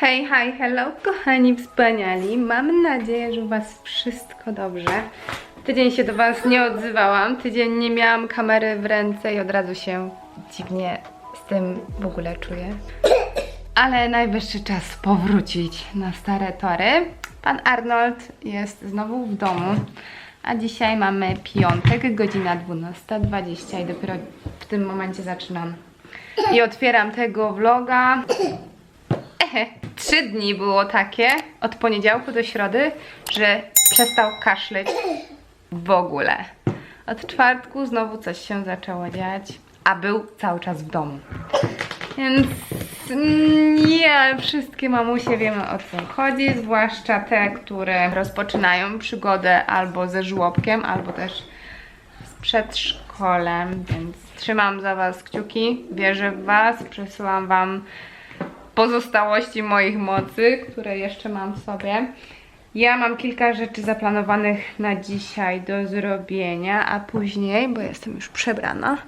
Hej, hej, hello, kochani wspaniali. Mam nadzieję, że u Was wszystko dobrze. Tydzień się do Was nie odzywałam, tydzień nie miałam kamery w ręce i od razu się dziwnie z tym w ogóle czuję. Ale najwyższy czas powrócić na stare tory. Pan Arnold jest znowu w domu, a dzisiaj mamy piątek, godzina 12.20 i dopiero w tym momencie zaczynam. I otwieram tego vloga. Ehe, trzy dni było takie, od poniedziałku do środy, że przestał kaszleć w ogóle. Od czwartku znowu coś się zaczęło dziać, a był cały czas w domu. Więc nie, wszystkie mamusie wiemy o co chodzi, zwłaszcza te, które rozpoczynają przygodę albo ze żłobkiem, albo też z przedszkolem, więc trzymam za Was kciuki, wierzę w Was, przesyłam Wam pozostałości moich mocy, które jeszcze mam w sobie. Ja mam kilka rzeczy zaplanowanych na dzisiaj do zrobienia, a później, bo jestem już przebrana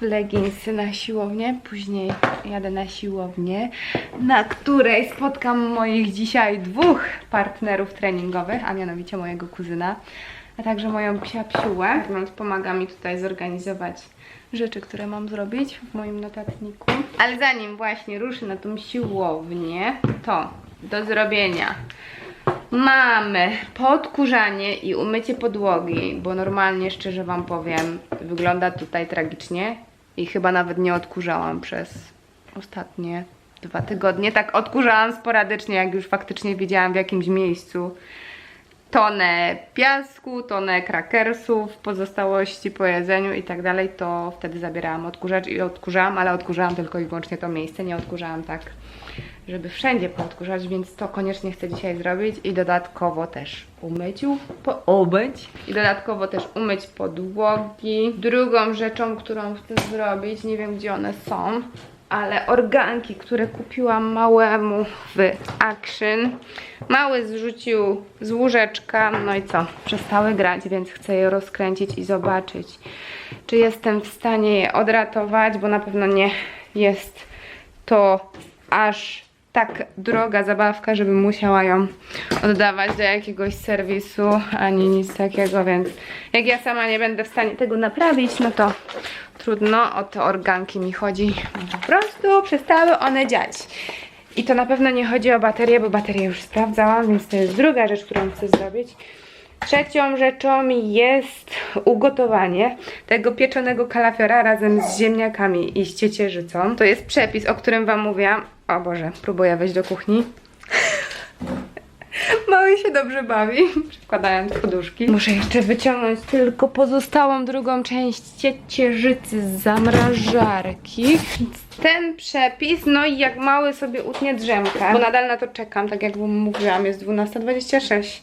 w leginsy na siłownię, później jadę na siłownię, na której spotkam moich dzisiaj dwóch partnerów treningowych, a mianowicie mojego kuzyna, a także moją psia psiułę, więc pomaga mi tutaj zorganizować rzeczy, które mam zrobić w moim notatniku. Ale zanim właśnie ruszę na tą siłownię, to do zrobienia mamy podkurzanie i umycie podłogi, bo normalnie, szczerze Wam powiem, wygląda tutaj tragicznie i chyba nawet nie odkurzałam przez ostatnie dwa tygodnie. Tak odkurzałam sporadycznie, jak już faktycznie wiedziałam w jakimś miejscu tonę piasku, tonę krakersów, pozostałości po jedzeniu i tak dalej, to wtedy zabierałam odkurzacz i odkurzałam, ale odkurzałam tylko i wyłącznie to miejsce, nie odkurzałam tak, żeby wszędzie poodkurzać, więc to koniecznie chcę dzisiaj zrobić i dodatkowo też umyć, umyć i dodatkowo też umyć podłogi. Drugą rzeczą, którą chcę zrobić, nie wiem gdzie one są, ale organki, które kupiłam małemu w Action. Mały zrzucił z łóżeczka, no i co? Przestały grać, więc chcę je rozkręcić i zobaczyć, czy jestem w stanie je odratować, bo na pewno nie jest to aż tak droga zabawka, żebym musiała ją oddawać do jakiegoś serwisu, ani nic takiego, więc jak ja sama nie będę w stanie tego naprawić, no to trudno, o te organki mi chodzi. Po prostu przestały one dziać. I to na pewno nie chodzi o baterię, bo baterię już sprawdzałam, więc to jest druga rzecz, którą chcę zrobić. Trzecią rzeczą jest ugotowanie tego pieczonego kalafiora razem z ziemniakami i z ciecierzycą. To jest przepis, o którym Wam mówiłam. O Boże, próbuję wejść do kuchni. Mały się dobrze bawi, przekładając poduszki. Muszę jeszcze wyciągnąć tylko pozostałą drugą część ciecierzycy z zamrażarki. Ten przepis, no i jak mały sobie utnie drzemkę, bo nadal na to czekam, tak jak mówiłam, jest 12.26.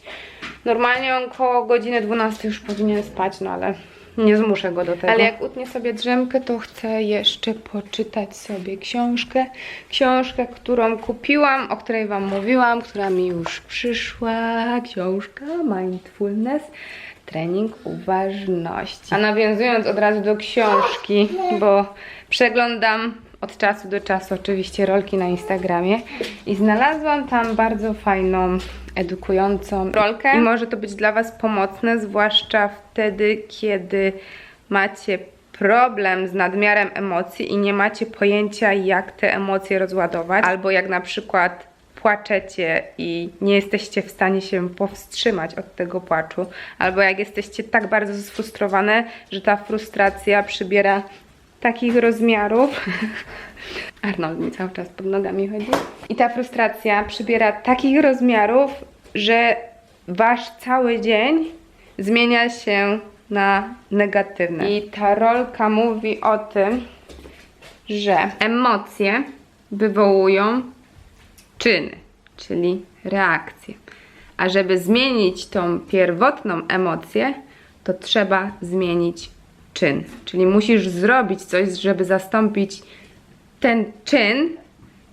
Normalnie on koło godziny 12 już powinien spać, no ale nie zmuszę go do tego. Ale jak utnie sobie drzemkę, to chcę jeszcze poczytać sobie książkę. Książkę, którą kupiłam, o której Wam mówiłam, która mi już przyszła. Książka Mindfulness. Trening uważności. A nawiązując od razu do książki, bo przeglądam od czasu do czasu oczywiście rolki na Instagramie i znalazłam tam bardzo fajną, edukującą. Rolkę? I może to być dla Was pomocne, zwłaszcza wtedy, kiedy macie problem z nadmiarem emocji i nie macie pojęcia, jak te emocje rozładować, albo jak na przykład płaczecie i nie jesteście w stanie się powstrzymać od tego płaczu, albo jak jesteście tak bardzo sfrustrowane, że ta frustracja przybiera takich rozmiarów. Arnold mi cały czas pod nogami chodzi. I ta frustracja przybiera takich rozmiarów, że wasz cały dzień zmienia się na negatywny. I ta rolka mówi o tym, że emocje wywołują czyny, czyli reakcje. A żeby zmienić tą pierwotną emocję, to trzeba zmienić czyn. Czyli musisz zrobić coś, żeby zastąpić ten czyn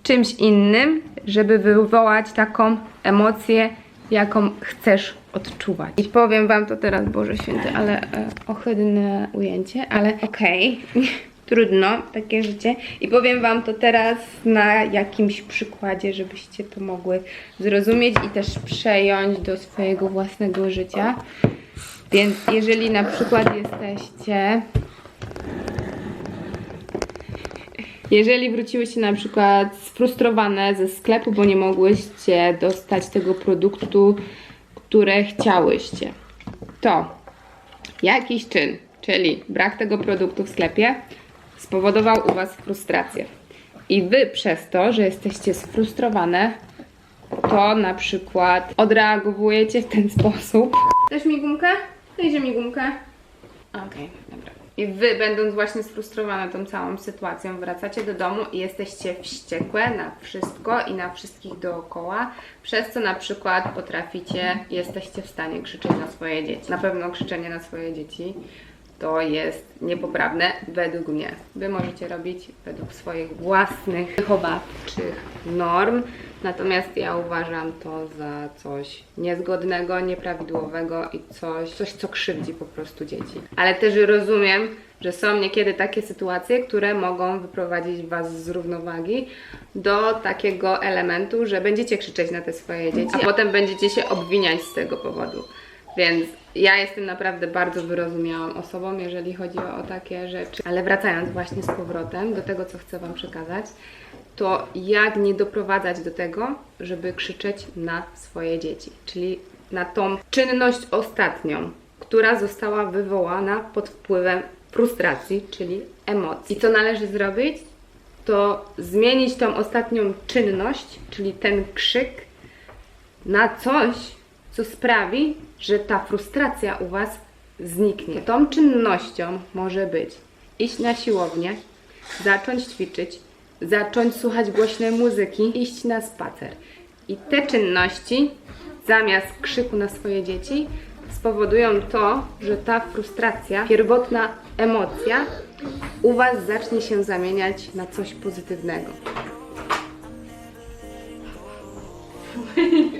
czymś innym, żeby wywołać taką emocję, jaką chcesz odczuwać. I powiem Wam to teraz, Boże Święty, ale e, ohydne ujęcie, ale okej. Trudno, takie życie. I powiem Wam to teraz na jakimś przykładzie, żebyście to mogły zrozumieć i też przejąć do swojego własnego życia. Więc jeżeli na przykład jesteście jeżeli wróciłyście na przykład sfrustrowane ze sklepu, bo nie mogłyście dostać tego produktu, które chciałyście, to jakiś czyn, czyli brak tego produktu w sklepie, spowodował u Was frustrację. I Wy przez to, że jesteście sfrustrowane, to na przykład odreagowujecie w ten sposób. Chcesz mi gumkę? Dajże mi gumkę. Okej, dobra. I wy, będąc właśnie sfrustrowane tą całą sytuacją, wracacie do domu i jesteście wściekłe na wszystko i na wszystkich dookoła, przez co na przykład potraficie, jesteście w stanie krzyczeć na swoje dzieci. Na pewno krzyczenie na swoje dzieci to jest niepoprawne według mnie. Wy możecie robić według swoich własnych wychowawczych norm, natomiast ja uważam to za coś niezgodnego, nieprawidłowego i coś, coś co krzywdzi po prostu dzieci. Ale też rozumiem, że są niekiedy takie sytuacje, które mogą wyprowadzić Was z równowagi do takiego elementu, że będziecie krzyczeć na te swoje dzieci, a potem będziecie się obwiniać z tego powodu. Więc ja jestem naprawdę bardzo wyrozumiałą osobą, jeżeli chodzi o takie rzeczy. Ale wracając właśnie z powrotem do tego, co chcę Wam przekazać, to jak nie doprowadzać do tego, żeby krzyczeć na swoje dzieci, czyli na tą czynność ostatnią, która została wywołana pod wpływem frustracji, czyli emocji. I co należy zrobić? To zmienić tą ostatnią czynność, czyli ten krzyk, na coś, co sprawi, że ta frustracja u Was zniknie. Tą czynnością może być iść na siłownię, zacząć ćwiczyć, zacząć słuchać głośnej muzyki, iść na spacer. I te czynności, zamiast krzyku na swoje dzieci, spowodują to, że ta frustracja, pierwotna emocja u Was zacznie się zamieniać na coś pozytywnego.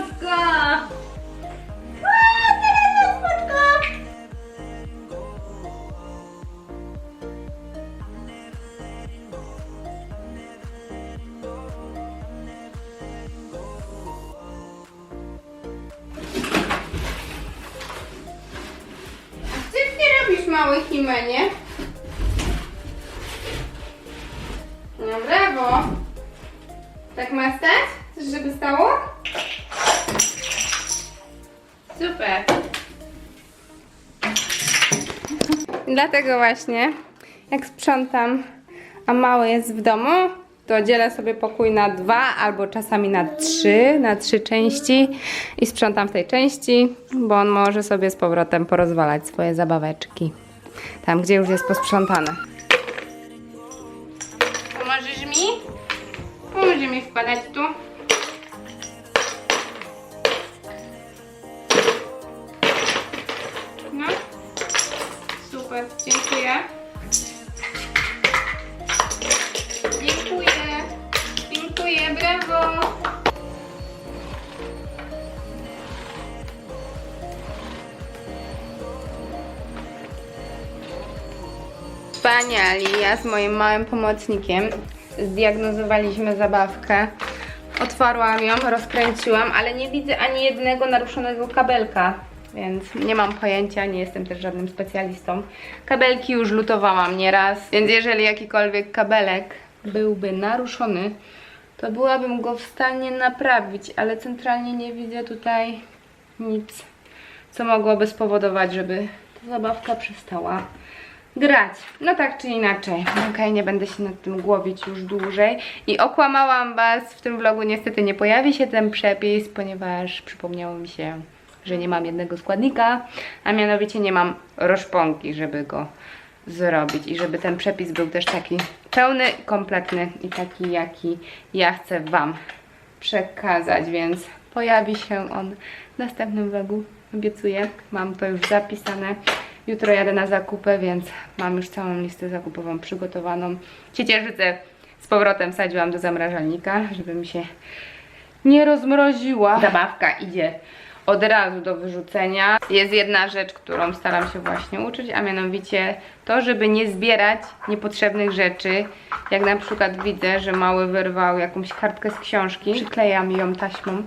teraz smuczka! A, teraz smuczka! Co ty robisz, mały Himenie? No brawo! Tak ma stać? Chcesz, żeby stało? Dlatego właśnie, jak sprzątam, a mały jest w domu, to dzielę sobie pokój na dwa albo czasami na trzy, na trzy części i sprzątam w tej części, bo on może sobie z powrotem porozwalać swoje zabaweczki. Tam, gdzie już jest posprzątane. Pomożesz mi? Pomoże mi wkładać tu. Wspaniali, ja z moim małym pomocnikiem zdiagnozowaliśmy zabawkę. Otwarłam ją, rozkręciłam, ale nie widzę ani jednego naruszonego kabelka, więc nie mam pojęcia, nie jestem też żadnym specjalistą. Kabelki już lutowałam nieraz, więc jeżeli jakikolwiek kabelek byłby naruszony, to byłabym go w stanie naprawić, ale centralnie nie widzę tutaj nic, co mogłoby spowodować, żeby ta zabawka przestała grać. No tak czy inaczej. Okej, nie będę się nad tym głowić już dłużej. I okłamałam Was, w tym vlogu niestety nie pojawi się ten przepis, ponieważ przypomniało mi się, że nie mam jednego składnika, a mianowicie nie mam roszponki, żeby go zrobić i żeby ten przepis był też taki pełny, kompletny i taki, jaki ja chcę Wam przekazać, więc pojawi się on w następnym vlogu, obiecuję. Mam to już zapisane. Jutro jadę na zakupy, więc mam już całą listę zakupową przygotowaną. Ciecierzycę z powrotem wsadziłam do zamrażalnika, żeby mi się nie rozmroziła. Zabawka idzie od razu do wyrzucenia. Jest jedna rzecz, którą staram się właśnie uczyć, a mianowicie to, żeby nie zbierać niepotrzebnych rzeczy. Jak na przykład widzę, że mały wyrwał jakąś kartkę z książki, przyklejam ją taśmą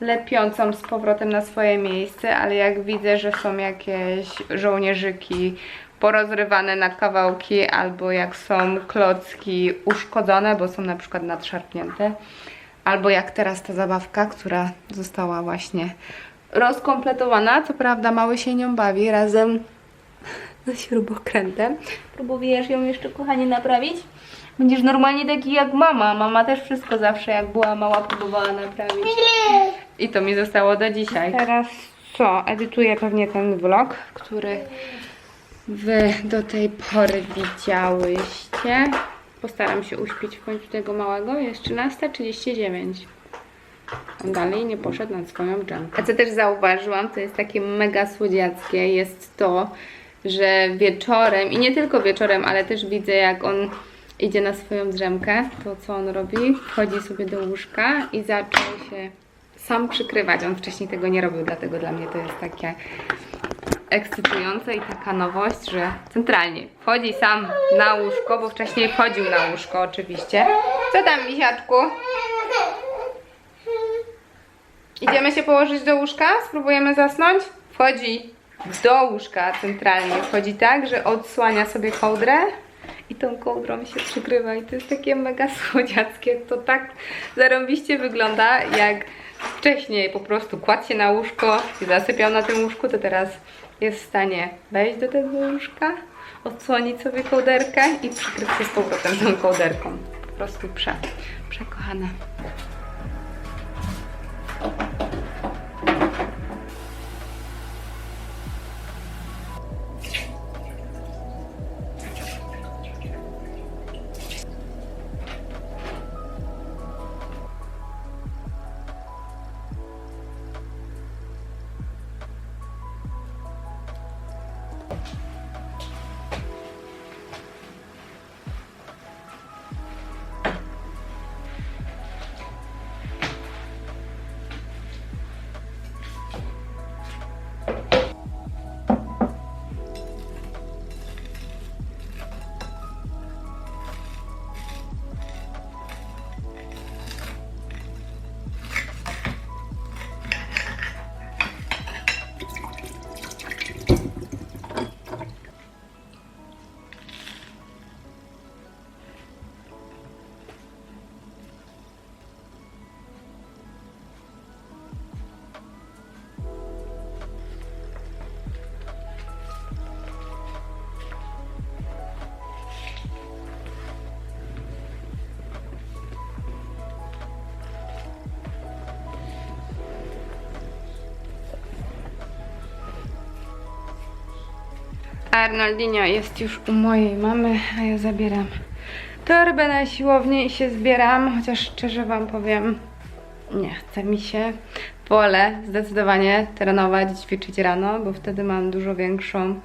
lepiącą z powrotem na swoje miejsce, ale jak widzę, że są jakieś żołnierzyki porozrywane na kawałki, albo jak są klocki uszkodzone, bo są na przykład nadszarpnięte, albo jak teraz ta zabawka, która została właśnie rozkompletowana. Co prawda mały się nią bawi razem ze śrubokrętem. Próbujesz ją jeszcze, kochanie, naprawić? Będziesz normalnie taki jak mama. Mama też wszystko zawsze, jak była mała, próbowała naprawić. I to mi zostało do dzisiaj. Teraz co? Edytuję pewnie ten vlog, który wy do tej pory widziałyście. Postaram się uśpić w końcu tego małego. Jest 13.39. On dalej nie poszedł na swoją dżemkę. A co też zauważyłam, to jest takie mega słodziackie, jest to, że wieczorem, i nie tylko wieczorem, ale też widzę jak on idzie na swoją drzemkę, to co on robi? Wchodzi sobie do łóżka i zaczął się sam przykrywać. On wcześniej tego nie robił, dlatego dla mnie to jest takie ekscytujące i taka nowość, że centralnie wchodzi sam na łóżko, bo wcześniej wchodził na łóżko oczywiście. Co tam, misiaczku? Idziemy się położyć do łóżka? Spróbujemy zasnąć? Wchodzi do łóżka centralnie. Wchodzi tak, że odsłania sobie kołdrę i tą kołdrą się przykrywa. I to jest takie mega słodziackie. To tak zarąbiście wygląda, jak wcześniej po prostu kładł się na łóżko i zasypiał na tym łóżku, to teraz jest w stanie wejść do tego łóżka, odsłonić sobie kołderkę i przykryć się z powrotem tą kołderką. Po prostu prze, przekochane. Arnoldinho jest już u mojej mamy, a ja zabieram torbę na siłownię i się zbieram, chociaż szczerze Wam powiem, nie chce mi się. Wolę zdecydowanie trenować, ćwiczyć rano, bo wtedy mam dużo większą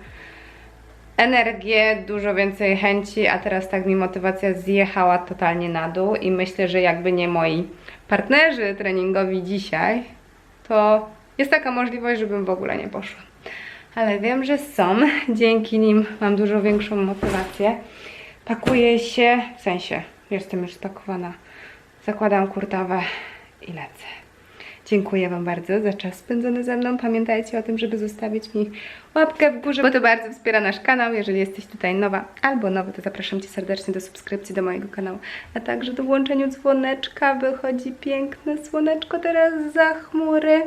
energię, dużo więcej chęci, a teraz tak mi motywacja zjechała totalnie na dół i myślę, że jakby nie moi partnerzy treningowi dzisiaj, to jest taka możliwość, żebym w ogóle nie poszła. Ale wiem, że są. Dzięki nim mam dużo większą motywację. Pakuję się, w sensie jestem już spakowana. Zakładam kurtawę i lecę. Dziękuję Wam bardzo za czas spędzony ze mną. Pamiętajcie o tym, żeby zostawić mi łapkę w górze, bo to bardzo wspiera nasz kanał. Jeżeli jesteś tutaj nowa albo nowy, to zapraszam Cię serdecznie do subskrypcji do mojego kanału, a także do włączenia dzwoneczka. Wychodzi piękne słoneczko teraz za chmury,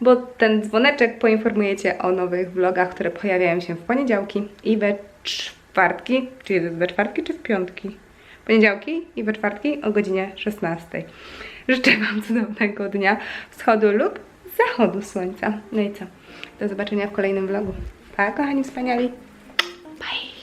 bo ten dzwoneczek poinformuje Cię o nowych vlogach, które pojawiają się w poniedziałki i we czwartki. Czy jest we czwartki, czy w piątki? poniedziałki i we czwartki o godzinie 16. Życzę Wam cudownego dnia wschodu lub zachodu słońca. No i co? Do zobaczenia w kolejnym vlogu. Pa, kochani wspaniali. Bye!